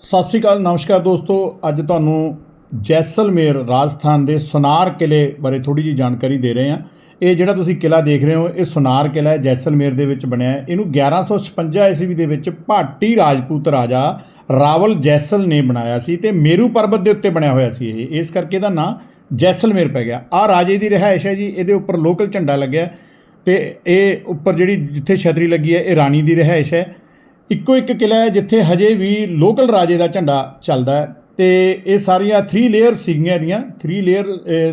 ਸਤਿ ਸ਼੍ਰੀ ਅਕਾਲ, ਨਮਸਕਾਰ ਦੋਸਤੋ। ਅੱਜ ਤੁਹਾਨੂੰ ਜੈਸਲਮੇਰ ਰਾਜਸਥਾਨ ਦੇ ਸੁਨਾਰ ਕਿਲੇ ਬਾਰੇ ਥੋੜੀ ਜੀ ਜਾਣਕਾਰੀ ਦੇ ਰਹੇ ਹਾਂ। ਇਹ ਜਿਹੜਾ ਤੁਸੀਂ ਕਿਲਾ ਦੇਖ ਰਹੇ ਹੋ, ਇਹ ਸੁਨਾਰ ਕਿਲਾ ਹੈ, ਜੈਸਲਮੇਰ ਦੇ ਵਿੱਚ ਬਣਿਆ ਹੈ। ਇਹਨੂੰ 1156 ਈਸਵੀ ਦੇ ਵਿੱਚ ਭਾਟੀ ਰਾਜਪੂਤ ਰਾਜਾ ਰਾਵਲ ਜੈਸਲ ਨੇ ਬਣਾਇਆ ਸੀ ਤੇ ਮੇਰੂ ਪਰਬਤ ਦੇ ਉੱਤੇ ਬਣਿਆ ਹੋਇਆ ਸੀ ਇਹ। ਇਸ ਕਰਕੇ ਇਹਦਾ ਨਾਂ ਜੈਸਲਮੇਰ ਪੈ ਗਿਆ। ਆ ਰਾਜੇ ਦੀ ਰਿਹਾਇਸ਼ ਹੈ ਜੀ, ਇਹਦੇ ਉੱਪਰ ਲੋਕਲ ਝੰਡਾ ਲੱਗਿਆ ਹੈ ਤੇ ਇਹ ਉੱਪਰ ਜਿਹੜੀ ਜਿੱਥੇ ਛਤਰੀ ਲੱਗੀ ਹੈ, ਇਹ ਰਾਣੀ ਦੀ ਰਿਹਾਇਸ਼ ਹੈ। ਇੱਕੋ ਇੱਕ ਕਿਲਾ ਹੈ ਜਿੱਥੇ ਹਜੇ ਵੀ ਲੋਕਲ ਰਾਜੇ ਦਾ ਝੰਡਾ ਚੱਲਦਾ ਹੈ ਤੇ ਇਹ ਸਾਰੀਆਂ 3 ਲੇਅਰ ਸੀਗੀਆਂ ਇਹਦੀਆਂ 3 ਲੇਅਰ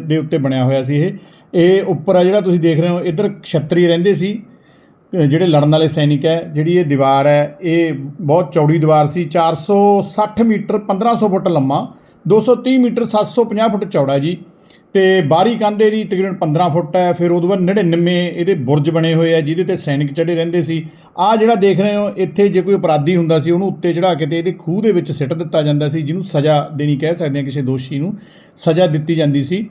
ਦੇ ਉੱਤੇ ਬਣਿਆ ਹੋਇਆ ਸੀ ਇਹ। ਇਹ ਉੱਪਰ ਆ ਜਿਹੜਾ ਤੁਸੀਂ ਦੇਖ ਰਹੇ ਹੋ, ਇੱਧਰ ਛਤਰੀ ਰਹਿੰਦੇ ਸੀ ਜਿਹੜੇ ਲੜਨ ਵਾਲੇ ਸੈਨਿਕ ਹੈ, ਜਿਹੜੀ ਇਹ ਦੀਵਾਰ ਹੈ, ਇਹ ਬਹੁਤ ਚੌੜੀ ਦੀਵਾਰ ਸੀ 460 ਮੀਟਰ 1500 ਫੁੱਟ ਲੰਮਾ 230 ਮੀਟਰ 750 ਫੁੱਟ ਚੌੜਾ ਜੀ। ਤੇ ਬਾਹਰੀ ਕੰਧੇ ਦੀ ਤਕਰੀਬਨ 15 ਫੁੱਟ ਹੈ, ਫਿਰ ਉਹਦੇ ਬਾਅਦ 99 ਇਹਦੇ ਬੁਰਜ ਬਣੇ ਹੋਏ ਆ, ਜਿਹਦੇ ਤੇ ਸੈਨਿਕ ਚੜੇ ਰਹਿੰਦੇ ਸੀ। ਆ ਜਿਹੜਾ ਦੇਖ ਰਹੇ ਹੋ, ਇੱਥੇ ਜੇ ਕੋਈ ਅਪਰਾਧੀ ਹੁੰਦਾ ਸੀ, ਉਹਨੂੰ ਉੱਤੇ ਚੜਾ ਕੇ ਤੇ ਇਹਦੇ ਖੂਹ ਦੇ ਵਿੱਚ ਸਿੱਟ ਦਿੱਤਾ ਜਾਂਦਾ ਸੀ, ਜਿਹਨੂੰ ਸਜ਼ਾ ਦੇਣੀ ਕਹਿ ਸਕਦੇ ਹਾਂ ਕਿਸੇ ਦੋਸ਼ੀ ਨੂੰ, ਸਜ਼ਾ ਦਿੱਤੀ ਜਾਂਦੀ ਸੀ।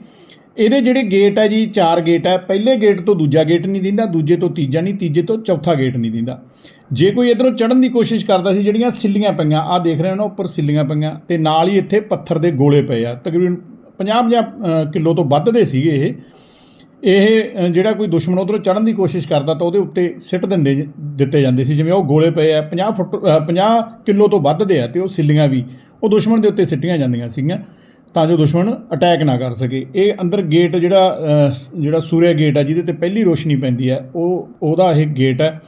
ਇਹਦੇ ਜਿਹੜੇ ਗੇਟ ਹੈ ਜੀ, ਚਾਰ ਗੇਟ ਹੈ, ਪਹਿਲੇ ਗੇਟ ਤੋਂ ਦੂਜਾ ਗੇਟ ਨਹੀਂ ਦਿੰਦਾ, ਦੂਜੇ ਤੋਂ ਤੀਜਾ ਨਹੀਂ, ਤੀਜੇ ਤੋਂ ਚੌਥਾ ਗੇਟ ਨਹੀਂ ਦਿੰਦਾ। ਜੇ ਕੋਈ ਇਧਰੋਂ ਚੜਨ ਦੀ ਕੋਸ਼ਿਸ਼ ਕਰਦਾ ਸੀ, ਜਿਹੜੀਆਂ ਸਿੱਲੀਆਂ ਪਈਆਂ ਆ ਦੇਖ ਰਹੇ ਹੋ ਨਾ, ਉੱਪਰ ਸਿੱਲੀਆਂ ਪਈਆਂ, ਤੇ ਨਾਲ ਹੀ ਇੱਥੇ ਪੱਥਰ ਦੇ ਗੋਲੇ ਪਏ ਆ, ਤਕਰੀਬਨ 50-50 ਕਿਲੋ ਤੋਂ ਵੱਧ ਦੇ ਸੀਗੇ ਇਹ ਇਹ ਜਿਹੜਾ ਕੋਈ ਦੁਸ਼ਮਣ ਉਧਰੋਂ ਚੜਨ ਦੀ ਕੋਸ਼ਿਸ਼ ਕਰਦਾ ਤਾਂ ਉਹਦੇ ਉੱਤੇ ਸਿੱਟ ਦਿੰਦੇ ਦਿੱਤੇ ਜਾਂਦੇ ਸੀ ਜਿਵੇਂ ਉਹ ਗੋਲੇ ਪਏ ਆ 50 ਫੁੱਟ ਅ, 50 ਕਿਲੋ ਤੋਂ ਵੱਧ ਦੇ ਆ ਤੇ ਉਹ ਸਿੱਲੀਆਂ ਵੀ ਉਹ ਦੁਸ਼ਮਣ ਦੇ ਉੱਤੇ ਸਿੱਟੀਆਂ ਜਾਂਦੀਆਂ ਸੀਗੀਆਂ ਤਾਂ ਜੋ ਦੁਸ਼ਮਣ ਅਟੈਕ ਨਾ ਕਰ ਸਕੇ। ਇਹ ਅੰਦਰ ਗੇਟ ਜਿਹੜਾ ਜਿਹੜਾ ਸੂਰਿਆ ਗੇਟ ਆ ਜਿਹਦੇ ਤੇ ਪਹਿਲੀ ਰੋਸ਼ਨੀ ਪੈਂਦੀ ਹੈ ਉਹ ਉਹਦਾ ਇਹ ਗੇਟ ਹੈ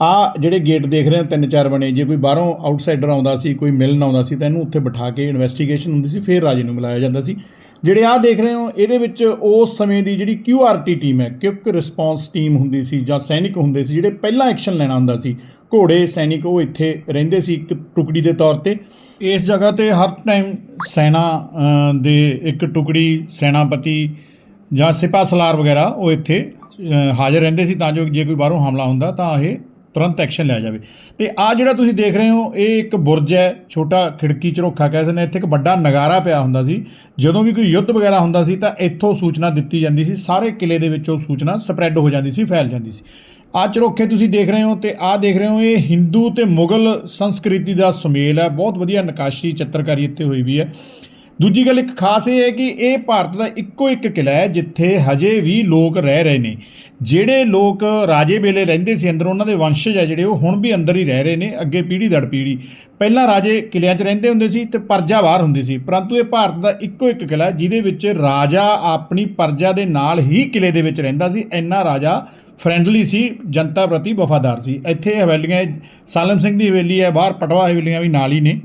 ਆ ਜਿਹੜੇ ਗੇਟ ਦੇਖ ਰਹੇ ਹੋ, ਤਿੰਨ ਚਾਰ ਬਣੇ, ਜੇ ਕੋਈ ਬਾਹਰੋਂ ਆਊਟਸਾਈਡਰ ਆਉਂਦਾ ਸੀ, ਕੋਈ ਮਿਲਣ ਆਉਂਦਾ ਸੀ, ਤਾਂ ਇਹਨੂੰ ਉੱਥੇ ਬਿਠਾ ਕੇ ਇਨਵੈਸਟੀਗੇਸ਼ਨ ਹੁੰਦੀ ਸੀ, ਫਿਰ ਰਾਜੇ ਨੂੰ ਮਿਲਾਇਆ ਜਾਂਦਾ ਸੀ। ਜਿਹੜੇ ਆ ਦੇਖ ਰਹੇ ਹੋ, ਇਹਦੇ ਵਿੱਚ ਉਸ ਸਮੇਂ ਦੀ ਜਿਹੜੀ ਕਿਊਆਰਟੀ ਟੀਮ ਹੈ ਕਿਉਕ ਰਿਸਪੌਂਸ ਟੀਮ ਹੁੰਦੀ ਸੀ ਜਾਂ ਸੈਨਿਕ ਹੁੰਦੇ ਸੀ, ਜਿਹੜੇ ਪਹਿਲਾਂ ਐਕਸ਼ਨ ਲੈਣਾ ਹੁੰਦਾ ਸੀ, ਘੋੜੇ, ਸੈਨਿਕ, ਉਹ ਇੱਥੇ ਰਹਿੰਦੇ ਸੀ ਇੱਕ ਟੁਕੜੀ ਦੇ ਤੌਰ ਤੇ। ਇਸ ਜਗ੍ਹਾ ਤੇ ਹਰ ਟਾਈਮ ਸੈਨਾ ਦੇ ਇੱਕ ਟੁਕੜੀ, ਸੈਨਾਪਤੀ ਜਾਂ ਸਿਪਾਹ ਸਲਾਰ ਵਗੈਰਾ, ਉਹ ਇੱਥੇ ਹਾਜ਼ਰ ਰਹਿੰਦੇ ਸੀ, ਤਾਂ ਜੋ ਜੇ ਕੋਈ ਬਾਹਰੋਂ ਹਮਲਾ ਹੁੰਦਾ, ਤਾਂ ਇਹ ਤੁਰੰਤ ਐਕਸ਼ਨ ਲਿਆ ਜਾਵੇ। ਤੇ ਆ ਜਿਹੜਾ ਤੁਸੀਂ ਦੇਖ ਰਹੇ ਹੋ, ਇਹ ਇੱਕ ਬੁਰਜ ਹੈ, ਛੋਟਾ ਖਿੜਕੀ ਚਰੋਖਾ ਕਹਿ ਸਕਦੇ ਹਾਂ। ਇੱਥੇ ਇੱਕ ਵੱਡਾ ਨਗਾਰਾ ਪਿਆ ਹੁੰਦਾ ਸੀ। ਜਦੋਂ ਵੀ ਕੋਈ ਯੁੱਧ ਵਗੈਰਾ ਹੁੰਦਾ ਸੀ ਤਾਂ ਇੱਥੋਂ ਸੂਚਨਾ ਦਿੱਤੀ ਜਾਂਦੀ ਸੀ। ਸਾਰੇ ਕਿਲੇ ਦੇ ਵਿੱਚੋਂ ਸੂਚਨਾ ਸਪਰੈਡ ਹੋ ਜਾਂਦੀ ਸੀ, ਫੈਲ ਜਾਂਦੀ ਸੀ। ਆ ਚਰੋਖੇ ਤੁਸੀਂ ਦੇਖ ਰਹੇ ਹੋ ਤੇ ਆ ਦੇਖ ਰਹੇ ਹੋ, ਇਹ ਹਿੰਦੂ ਤੇ ਮੁਗਲ ਸੰਸਕ੍ਰਿਤੀ ਦਾ ਸੁਮੇਲ ਹੈ। ਬਹੁਤ ਵਧੀਆ ਨਕਾਸ਼ੀ ਚਿੱਤਰਕਾਰੀ ਇੱਥੇ ਹੋਈ ਵੀ ਹੈ। ਦੂਜੀ ਗੱਲ ਇੱਕ ਖਾਸ ਇਹ ਹੈ ਕਿ ਇਹ ਭਾਰਤ ਦਾ ਇੱਕੋ ਇੱਕ ਕਿਲਾ ਹੈ, ਜਿੱਥੇ ਹਜੇ ਵੀ ਲੋਕ ਰਹਿ ਰਹੇ ਨੇ। ਜਿਹੜੇ ਲੋਕ ਰਾਜੇ ਵੇਲੇ ਰਹਿੰਦੇ ਸੀ ਅੰਦਰ, ਉਹਨਾਂ ਦੇ ਵੰਸ਼ਜ ਹੈ ਜਿਹੜੇ, ਉਹ ਹੁਣ ਵੀ ਅੰਦਰ ਹੀ ਰਹਿ ਰਹੇ ਨੇ, ਅੱਗੇ ਪੀੜ੍ਹੀ ਦਰ ਪੀੜ੍ਹੀ। ਪਹਿਲਾਂ ਰਾਜੇ ਕਿਲਿਆਂ 'ਚ ਰਹਿੰਦੇ ਹੁੰਦੇ ਸੀ ਤੇ ਪਰਜਾ ਬਾਹਰ ਹੁੰਦੀ ਸੀ, ਪਰੰਤੂ ਇਹ ਭਾਰਤ ਦਾ ਇੱਕੋ ਇੱਕ ਕਿਲਾ ਜਿਹਦੇ ਵਿੱਚ ਰਾਜਾ ਆਪਣੀ ਪਰਜਾ ਦੇ ਨਾਲ ਹੀ ਕਿਲੇ ਦੇ ਵਿੱਚ ਰਹਿੰਦਾ ਸੀ। ਇੰਨਾ ਰਾਜਾ ਫਰੈਂਡਲੀ ਸੀ, ਜਨਤਾ ਪ੍ਰਤੀ ਵਫਾਦਾਰ ਸੀ। ਇੱਥੇ ਹਵੇਲੀਆਂ ਸਾਲਮ ਸਿੰਘ ਦੀ ਹਵੇਲੀ ਹੈ, ਬਾਹਰ ਪਟਵਾ ਹਵੇਲੀਆਂ ਵੀ ਨਾਲ ਹੀ ਨੇ।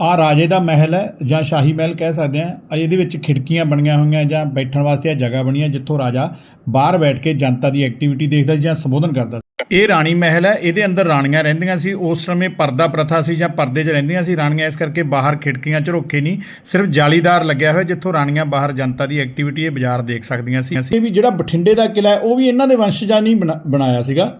ਆ ਰਾਜੇ ਦਾ ਮਹਿਲ ਹੈ ਜਾਂ ਸ਼ਾਹੀ ਮਹਿਲ ਕਹਿ ਸਕਦੇ ਆ ਇਹਦੇ ਵਿੱਚ ਖਿੜਕੀਆਂ ਬਣੀਆਂ ਹੋਈਆਂ ਜਾਂ ਬੈਠਣ ਵਾਸਤੇ ਆ ਜਗ੍ਹਾ ਬਣੀ ਹੈ ਜਿੱਥੋਂ ਰਾਜਾ ਬਾਹਰ ਬੈਠ ਕੇ ਜਨਤਾ ਦੀ ਐਕਟੀਵਿਟੀ ਦੇਖਦਾ ਸੀ ਜਾਂ ਸੰਬੋਧਨ ਕਰਦਾ ਸੀ। ਇਹ ਰਾਣੀ ਮਹਿਲ ਹੈ, ਇਹਦੇ ਅੰਦਰ ਰਾਣੀਆਂ ਰਹਿੰਦੀਆਂ ਸੀ, ਉਸ ਸਮੇਂ ਪਰਦਾ ਪ੍ਰਥਾ ਸੀ ਜਾਂ ਪਰਦੇ 'ਚ ਰਹਿੰਦੀਆਂ ਸੀ। ਰਾਣੀਆਂ ਇਸ ਕਰਕੇ ਬਾਹਰ ਖਿੜਕੀਆਂ ਝਰੋਖੇ ਨਹੀਂ, ਸਿਰਫ ਜਾਲੀਦਾਰ ਲੱਗਿਆ ਹੋਇਆ ਜਿੱਥੋਂ ਰਾਣੀਆਂ ਬਾਹਰ ਜਨਤਾ ਦੀ ਐਕਟੀਵਿਟੀ ਇਹ ਬਾਜ਼ਾਰ ਦੇਖ ਸਕਦੀਆਂ ਸੀ। ਇਹ ਵੀ ਜਿਹੜਾ ਬਠਿੰਡੇ ਦਾ ਕਿਲਾ ਹੈ, ਉਹ ਵੀ ਇਹਨਾਂ ਦੇ ਵੰਸ਼ਜਾਂ ਨੇ ਹੀ ਬਣਾ- ਬਣਾਇਆ ਸੀਗਾ।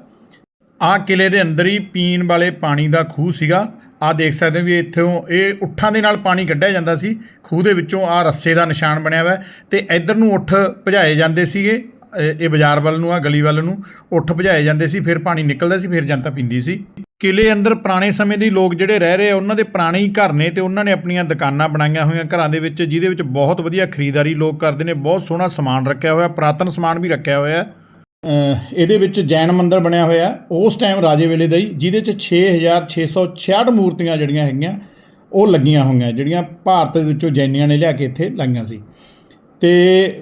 ਆ ਕਿਲੇ ਦੇ ਅੰਦਰ ਹੀ ਪੀਣ ਵਾਲੇ ਪਾਣੀ ਦਾ ਖੂਹ ਸੀਗਾ। ਆ ਦੇਖ ਸਕਦੇ ਹੋ ਵੀ ਇੱਥੋਂ ਇਹ ਉੱਠਾਂ ਦੇ ਨਾਲ ਪਾਣੀ ਕੱਢਿਆ ਜਾਂਦਾ ਸੀ, ਖੂਹ ਦੇ ਵਿੱਚੋਂ ਆ ਰੱਸੇ ਦਾ ਨਿਸ਼ਾਨ ਬਣਿਆ ਹੋਇਆ ਹੈ ਤੇ ਇੱਧਰ ਨੂੰ ਉੱਠ ਭਜਾਏ ਜਾਂਦੇ ਸੀਗੇ ਇਹ ਬਾਜ਼ਾਰ ਵੱਲ ਨੂੰ, ਆ ਗਲੀ ਵੱਲ ਨੂੰ, ਉੱਠ ਭਜਾਏ ਜਾਂਦੇ ਸੀ, ਫਿਰ ਪਾਣੀ ਨਿਕਲਦਾ ਸੀ, ਫਿਰ ਜਨਤਾ ਪੀਂਦੀ ਸੀ। ਕਿਲੇ ਅੰਦਰ ਪੁਰਾਣੇ ਸਮੇਂ ਦੇ ਲੋਕ ਜਿਹੜੇ ਰਹਿ ਰਹੇ ਆ, ਉਹਨਾਂ ਦੇ ਪੁਰਾਣੇ ਹੀ ਘਰ ਨੇ ਤੇ ਉਹਨਾਂ ਨੇ ਆਪਣੀਆਂ ਦੁਕਾਨਾਂ ਬਣਾਈਆਂ ਹੋਈਆਂ ਘਰਾਂ ਦੇ ਵਿੱਚ, ਜਿਹਦੇ ਵਿੱਚ ਬਹੁਤ ਵਧੀਆ ਖਰੀਦਦਾਰੀ ਲੋਕ ਕਰਦੇ ਨੇ, ਬਹੁਤ ਸੋਹਣਾ ਸਮਾਨ ਰੱਖਿਆ ਹੋਇਆ, ਪੁਰਾਤਨ ਸਮਾਨ ਵੀ ਰੱਖਿਆ ਹੋਇਆ। ਇਹਦੇ ਵਿੱਚ ਜੈਨ ਮੰਦਿਰ ਬਣਿਆ ਹੋਇਆ। ਉਸ ਟਾਈਮ ਰਾਜੇ ਵੇਲੇ ਦਾ ਹੀ, ਜਿਹਦੇ ਚ 6666 ਮੂਰਤੀਆਂ ਜਿਹੜੀਆਂ ਹੈਗੀਆਂ, ਉਹ ਲੱਗੀਆਂ ਹੋਈਆਂ। ਜਿਹੜੀਆਂ ਭਾਰਤ ਦੇ ਵਿੱਚੋਂ ਜੈਨੀਆਂ ਨੇ ਲਿਆ ਕੇ ਇੱਥੇ ਲਾਈਆਂ ਸੀ। ਤੇ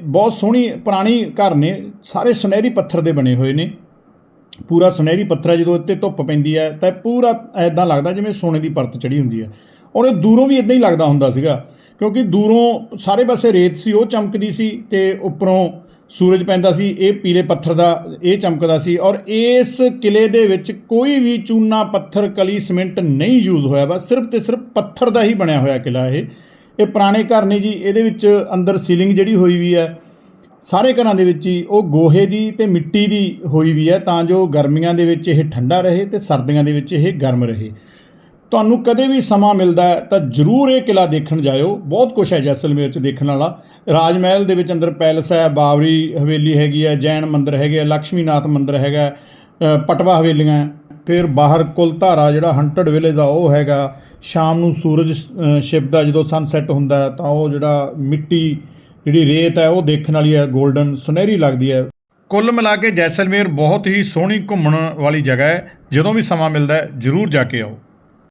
ਬਹੁਤ ਸੋਹਣੀ ਪੁਰਾਣੀ ਘਰ ਨੇ। ਸਾਰੇ ਸੁਨਹਿਰੀ ਪੱਥਰ ਦੇ ਬਣੇ ਹੋਏ ਨੇ। ਪੂਰਾ ਸੁਨਹਿਰੀ ਪੱਥਰ ਹੈ, ਜਦੋਂ ਇੱਥੇ ਧੁੱਪ ਪੈਂਦੀ ਹੈ, ਤਾਂ ਪੂਰਾ ਐਦਾਂ ਲੱਗਦਾ ਜਿਵੇਂ ਸੋਨੇ ਦੀ ਪਰਤ ਚੜੀ ਹੁੰਦੀ ਹੈ। ਔਰ ਇਹ ਦੂਰੋਂ ਵੀ ਇਦਾਂ ਹੀ ਲੱਗਦਾ ਹੁੰਦਾ ਸੀਗਾ, ਕਿਉਂਕਿ ਦੂਰੋਂ ਸਾਰੇ ਪਾਸੇ ਰੇਤ ਸੀ, ਉਹ ਚਮਕਦੀ ਸੀ ਤੇ ਉੱਪਰੋਂ ਸੂਰਜ ਪੈਂਦਾ ਸੀ, ਇਹ ਪੀਲੇ ਪੱਥਰ ਦਾ, ਇਹ ਚਮਕਦਾ ਸੀ ਔਰ ਇਸ ਕਿਲੇ ਦੇ ਵਿੱਚ ਕੋਈ ਵੀ ਚੂਨਾ, ਪੱਥਰ, ਕਲੀ, ਸਿਮੈਂਟ ਨਹੀਂ ਯੂਜ਼ ਹੋਇਆ ਬਸ ਸਿਰਫ ਤੇ ਸਿਰਫ ਪੱਥਰ ਦਾ ਹੀ ਬਣਿਆ ਹੋਇਆ ਕਿਲਾ ਇਹ। ਇਹ ਪੁਰਾਣੇ ਘਰ ਨੇ ਜੀ, ਇਹਦੇ ਵਿੱਚ ਅੰਦਰ ਸੀਲਿੰਗ ਜਿਹੜੀ ਹੋਈ ਵੀ ਹੈ, ਸਾਰੇ ਘਰਾਂ ਦੇ ਵਿੱਚ ਹੀ, ਉਹ ਗੋਹੇ ਦੀ ਤੇ ਮਿੱਟੀ ਦੀ ਹੋਈ ਵੀ ਹੈ, ਤਾਂ ਜੋ ਗਰਮੀਆਂ ਦੇ ਵਿੱਚ ਇਹ ਠੰਡਾ ਰਹੇ ਤੇ ਸਰਦੀਆਂ ਦੇ ਵਿੱਚ ਇਹ ਗਰਮ ਰਹੇ। ਤੁਹਾਨੂੰ ਕਦੇ ਵੀ ਸਮਾਂ ਮਿਲਦਾ ਤਾਂ ਜਰੂਰ ਇਹ ਕਿਲਾ ਦੇਖਣ ਜਾਇਓ। ਬਹੁਤ ਕੁਝ ਹੈ ਜੈਸਲਮੇਰ 'ਚ ਦੇਖਣ ਵਾਲਾ। ਰਾਜ ਮਹਿਲ ਦੇ ਵਿੱਚ ਅੰਦਰ ਪੈਲਸ ਹੈ ਬਾਵਰੀ ਹਵੇਲੀ ਹੈਗੀ ਹੈ, ਜੈਨ ਮੰਦਰ ਹੈਗੇ ਆ ਲక్ష్ਮੀਨਾਥ ਮੰਦਰ ਹੈਗਾ ਪਟਵਾ ਹਵੇਲੀਆਂ ਫਿਰ ਬਾਹਰ ਕੁਲਧਾਰਾ ਜਿਹੜਾ ਹੰਟਡ ਵਿਲੇਜ ਦਾ ਉਹ ਹੈਗਾ। ਸ਼ਾਮ ਨੂੰ ਸੂਰਜ ਸ਼ਿਪ ਦਾ ਜਦੋਂ ਸਨਸੈਟ ਹੁੰਦਾ ਤਾਂ ਉਹ ਜਿਹੜਾ ਮਿੱਟੀ ਜਿਹੜੀ ਰੇਤ ਹੈ, ਉਹ ਦੇਖਣ ਵਾਲੀ ਹੈ 골ਡਨ ਸੁਨਹਿਰੀ ਲੱਗਦੀ ਹੈ। ਕੁੱਲ ਮਿਲਾ ਕੇ ਜੈਸਲਮੇਰ ਬਹੁਤ ਹੀ ਸੋਹਣੀ ਘੁੰਮਣ ਵਾਲੀ ਜਗ੍ਹਾ ਹੈ। ਜਦੋਂ ਵੀ ਸਮਾਂ ਮਿਲਦਾ ਹੈ, ਜ਼ਰੂਰ ਜਾ ਕੇ ਆਓ।